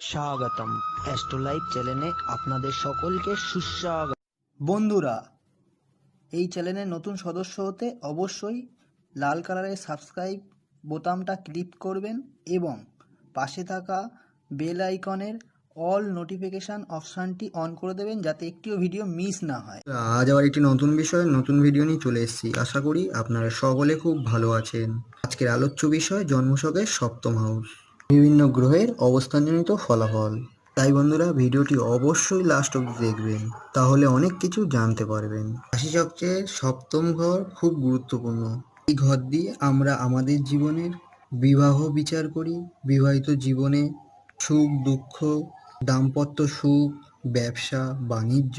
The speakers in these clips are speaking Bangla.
স্বাগতম। অ্যাস্ট্রোলাইভ চ্যানেলে আপনাদের সকলকে সুস্বাগত বন্ধুরা এই চ্যানেলের নতুন সদস্য হতে অবশ্যই লাল কালারের সাবস্ক্রাইব বোতামটা ক্লিক করবেন এবং পাশে থাকা বেল আইকনের অল নোটিফিকেশান অপশানটি অন করে দেবেন যাতে একটিও ভিডিও মিস না হয়। আজ আবার একটি নতুন বিষয় নতুন ভিডিও নিয়ে চলে এসেছি। আশা করি আপনারা সকলে খুব ভালো আছেন। আজকের আলোচ্য বিষয় জন্মছকের সপ্তম হাউস বিভিন্ন গ্রহের অবস্থানজনিত ফলাফল। তাই বন্ধুরা, ভিডিওটি অবশ্যই লাস্ট অবধি দেখবেন, তাহলে অনেক কিছু জানতে পারবেন। রাশিচক্রের সপ্তম ঘর খুব গুরুত্বপূর্ণ। এই ঘর দিয়ে আমরা আমাদের জীবনের বিবাহ বিচার করি। বিবাহিত জীবনে সুখ, দুঃখ, দাম্পত্য সুখ, ব্যবসা, বাণিজ্য,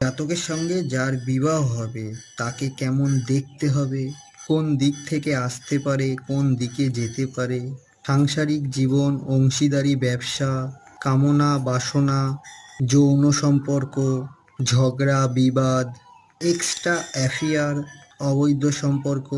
জাতকের সঙ্গে যার বিবাহ হবে, তাকে কেমন দেখতে হবে, কোন দিক থেকে আসতে পারে, কোন দিকে যেতে পারে সাংসারিক জীবন, অংশীদারি, ব্যবসা, কামনা, বাসনা, যৌন সম্পর্ক, ঝগড়া, বিবাদ এক্সট্রা অ্যাফেয়ার অবৈধ সম্পর্ক,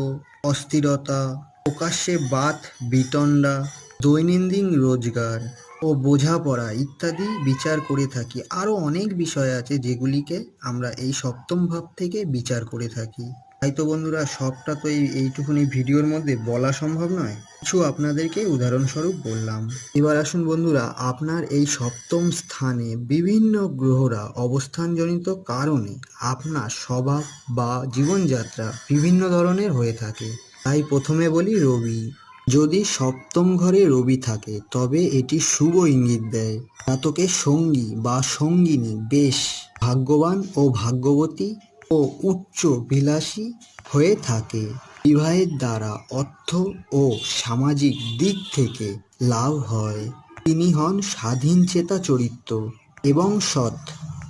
অস্থিরতা, প্রকাশ্যে বাত, বিতণ্ডা, দৈনন্দিন রোজগার ও বোঝাপড়া ইত্যাদি বিচার করে থাকি। আরও অনেক বিষয় আছে যেগুলিকে আমরা এই সপ্তম ভাব থেকে বিচার করে থাকি। তাই তো বন্ধুরা, সবটা তো এই, এইটুকুনি ভিডিওর মধ্যে বলা সম্ভব নয়। কিছু আপনাদেরকে উদাহরণস্বরূপ বললাম। এবার আসুন বন্ধুরা, আপনার এই সপ্তম স্থানে বিভিন্ন গ্রহরা অবস্থানজনিত কারণে আপনার স্বভাব বা জীবনযাত্রা বিভিন্ন ধরনের হয়ে থাকে। তাই প্রথমে বলি রবি। যদি সপ্তম ঘরে রবি থাকে, তবে এটি শুভ ইঙ্গিত দেয়। জাতকের সঙ্গী বা সঙ্গিনী বেশ ভাগ্যবান ও ভাগ্যবতী ও উচ্চ বিলাসী হয়ে থাকে। বিবাহের দ্বারা অর্থ ও সামাজিক দিক থেকে লাভ হয়। তিনি হন স্বাধীন চেতা চরিত্র এবং সৎ।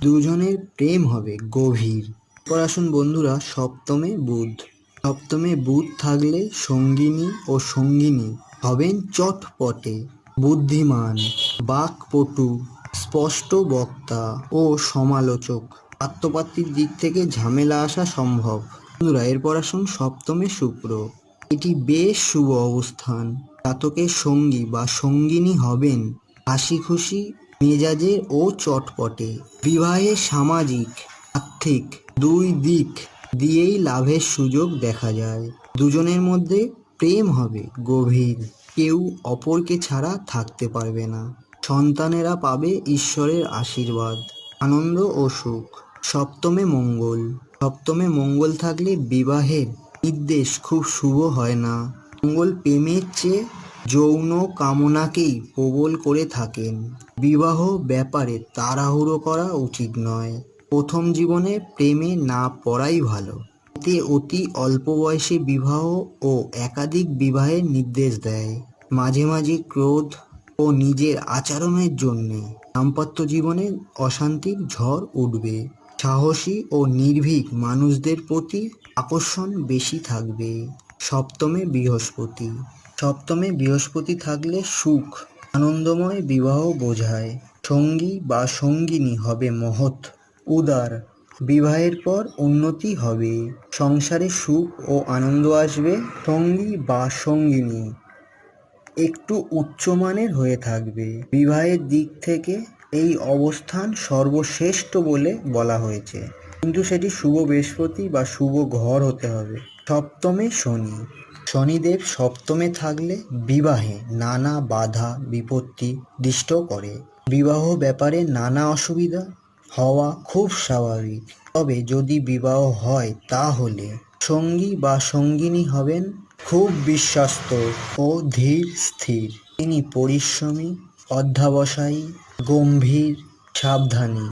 দুজনের প্রেম হবে গভীর। আসুন বন্ধুরা, সপ্তমে বুধ। সপ্তমে বুধ থাকলে সঙ্গিনী ও সঙ্গিনী হবেন চটপটে বুদ্ধিমান, বাকপটু, স্পষ্ট বক্তা ও সমালোচক। আত্মপাত্তির দিক থেকে ঝামেলা আসা সম্ভব। বন্ধুরা, এরপর আসুন সপ্তমে শুক্র। এটি বেশ শুভ অবস্থান। জাতকের সঙ্গী বা সঙ্গিনী হবেন হাসি খুশি মেজাজের ও চটপটে। বিবাহে সামাজিক, আর্থিক দুই দিক দিয়েই লাভের সুযোগ দেখা যায়। দুজনের মধ্যে প্রেম হবে গভীর। কেউ অপরকে ছাড়া থাকতে পারবে না। সন্তানেরা পাবে ঈশ্বরের আশীর্বাদ, আনন্দ ও সুখ। সপ্তমে মঙ্গল। সপ্তমে মঙ্গল থাকলে বিবাহের নির্দেশ খুব শুভ হয় না। মঙ্গল প্রেমের চেয়ে যৌন কামনাকেই প্রবল করে থাকেন। বিবাহ ব্যাপারে তাড়াহুড়ো করা উচিত নয়। প্রথম জীবনে প্রেমে না পড়াই ভালো। এতে অতি অল্প বয়সে বিবাহ ও একাধিক বিবাহের নির্দেশ দেয়। মাঝে মাঝে ক্রোধ ও নিজের আচরণের জন্যে দাম্পত্য জীবনে অশান্তির ঝড় উঠবে। সাহসী ও নির্ভীক মানুষদের প্রতি আকর্ষণ বেশি থাকবে। সপ্তমে বৃহস্পতি। সপ্তমে বৃহস্পতি থাকলে সুখ, আনন্দময় বিবাহ বোঝায়। সঙ্গী বা সঙ্গিনী হবে মহৎ, উদার। বিবাহের পর উন্নতি হবে। সংসারে সুখ ও আনন্দ আসবে সঙ্গী বা সঙ্গিনী। একটু উচ্চমানের হয়ে থাকবে। বিবাহের দিক থেকে এই অবস্থান সর্বশ্রেষ্ঠ বলে বলা হয়েছে। কিন্তু সেটি শুভ বৃহস্পতি বা শুভ ঘর হতে হবে। সপ্তমে শনি। শনিদেব সপ্তমে থাকলে বিবাহে নানা বাধা, বিপত্তি দৃষ্ট করে। বিবাহ ব্যাপারে নানা অসুবিধা হওয়া খুব স্বাভাবিক। তবে যদি বিবাহ হয়, তাহলে সঙ্গী বা সঙ্গিনী হবেন খুব বিশ্বস্ত ও ধীর স্থির। তিনি পরিশ্রমী, অধ্যাবসায়ী गंभीर सावधानी।